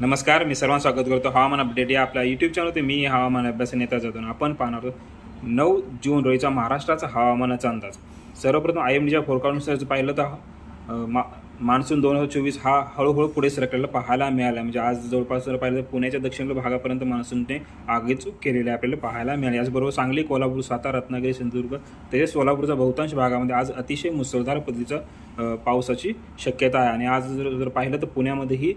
नमस्कार मी सर्वांना स्वागत करतो. हवामान अपडेट या आपल्या यूट्यूब चॅनलवरती मी हवामान अभ्यास नेता जातो आपण पाहणार आहोत नऊ जून रोजीचा महाराष्ट्राचा हवामानाचा अंदाज. सर्वप्रथम आय एम डीच्या फोरकास्टनुसार जर पाहिलं तर मा मान्सून दोन हजार चोवीस हा हळूहळू पुढे सरकलेला पाहायला मिळाला. म्हणजे आज जवळपास जर पाहिलं तर पुण्याच्या दक्षिण भागापर्यंत मान्सूनने आगेचूक केलेले आपल्याला पाहायला मिळाले. याचबरोबर सांगली कोल्हापूर सातारा रत्नागिरी सिंधुदुर्ग तसेच सोलापूरच्या बहुतांश भागामध्ये आज अतिशय मुसळधार पद्धतीचा पावसाची शक्यता आहे. आणि आज जर जर पाहिलं तर पुण्यामध्येही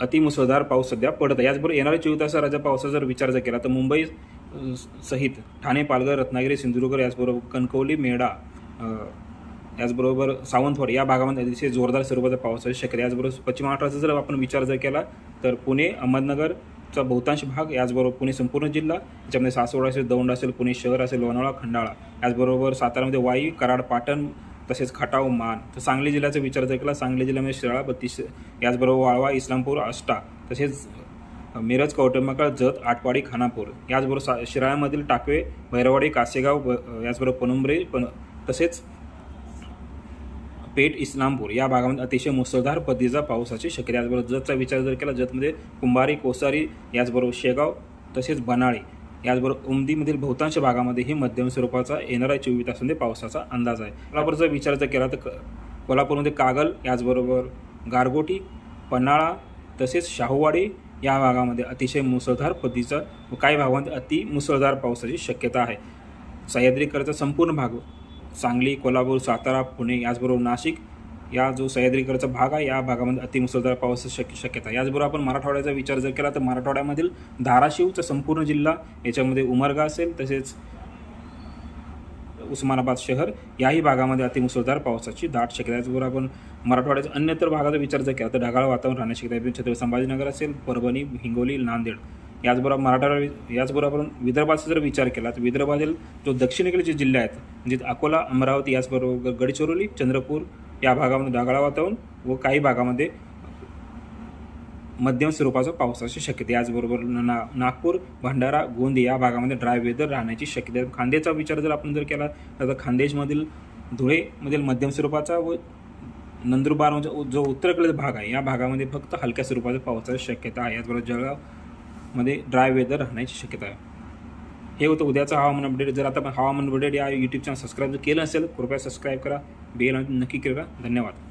अतिमुसळधार पाऊस सध्या पडत आहे याचबरोबर येणाऱ्या चोवीस तासाच्या पावसाचा जर विचार जर केला तर मुंबई सहित ठाणे पालघर रत्नागिरी सिंधुदुर्ग याचबरोबर कणकवली मेढा याचबरोबर सावंतवाड या भागामध्ये अतिशय जोरदार स्वरूपाचा पावसाची शक्यता आहे. याचबरोबर पश्चिम महाराष्ट्राचा जर आपण विचार जर केला तर पुणे अहमदनगरचा बहुतांश भाग याचबरोबर पुणे संपूर्ण जिल्हा याच्यामध्ये सासवड असेल दौंड असेल पुणे शहर असेल लोणावळा खंडाळा याचबरोबर सातारामध्ये वाई कराड पाटण तसेच खटाव मान. तर सांगली जिल्ह्याचा विचार जर केला सांगली जिल्ह्यामध्ये शिराळा बत्तीस याचबरोबर वाळवा इस्लामपूर आष्टा तसेच मिरज कौटुंबकाळ जत आटपाडी खानापूर. याचबरोबर सा शिराळ्यामधील टाकवे भैरवाडी कासेगाव ब- याचबरोबर पनुंबरे पण तसेच पेठ इस्लामपूर. या भागामध्ये अतिशय मुसळधार पद्धतीचा पावसाची शक्यता याचबरोबर जतचा विचार जर केला जतमध्ये कुंभारी कोसारी याचबरोबर शेगाव तसेच बनाळी. याचबरोबर उमदीमधील बहुतांश भागामध्ये ही मध्यम स्वरूपाचा येणाऱ्या चोवीस तासांमध्ये पावसाचा अंदाज आहे. कोल्हापूरचा विचार जर केला तर कोल्हापूरमध्ये कागल याचबरोबर गारगोटी पन्हाळा तसेच शाहूवाडी या भागामध्ये अतिशय मुसळधार पद्धतीचा व काही भागामध्ये अति मुसळधार पावसाची शक्यता आहे. सह्याद्रीकरचा संपूर्ण भाग सांगली कोल्हापूर सातारा पुणे याचबरोबर नाशिक या जो सह्याद्रीकडचा भाग आहे या भागामध्ये अतिमुसळधार पावसाची शक्य शक्यता याचबरोबर आपण मराठवाड्याचा विचार जर केला तर मराठवाड्यामधील धाराशिवचा संपूर्ण जिल्हा याच्यामध्ये उमरगा असेल तसेच उस्मानाबाद शहर याही भागामध्ये अतिमुसळधार पावसाची दाट शक्यता याचबरोबर आपण मराठवाड्याच्या अन्यत्र भागाचा विचार जर केला तर ढगाळ वातावरण राहण्याची शक्यता आहे. छत्रपती संभाजीनगर असेल परभणी हिंगोली नांदेड. याचबरोबर मराठवाडा याचबरोबर आपण विदर्भाचा जर विचार केला तर विदर्भातील जो दक्षिणेकडे जे जिल्हे आहेत म्हणजे अकोला अमरावती याचबरोबर गडचिरोली चंद्रपूर या भागामध्ये ढगाळ वातावरण व काही भागामध्ये मध्यम स्वरूपाचा पावसाची शक्यता याचबरोबर ना नागपूर भंडारा गोंदी या भागामध्ये ड्राय वेदर राहण्याची शक्यता आहे. खांदेचा विचार जर आपण जर केला तर खांदेशमधील धुळेमधील मध्यम स्वरूपाचा व नंदुरबार म्हणजे जो उत्तरेकडील भाग आहे या भागामध्ये फक्त हलक्या स्वरूपाच्या पावसाची शक्यता आहे. याचबरोबर जळगावमध्ये ड्राय वेदर राहण्याची शक्यता आहे. हे होतं उद्याचं हवामान अपडेट जर आता आपण हवामान अपडेट या यूट्यूब चॅनल सबस्क्राईब जर केलं असेल कृपया सबस्क्राईब करा. बेल नक्की करा. धन्यवाद.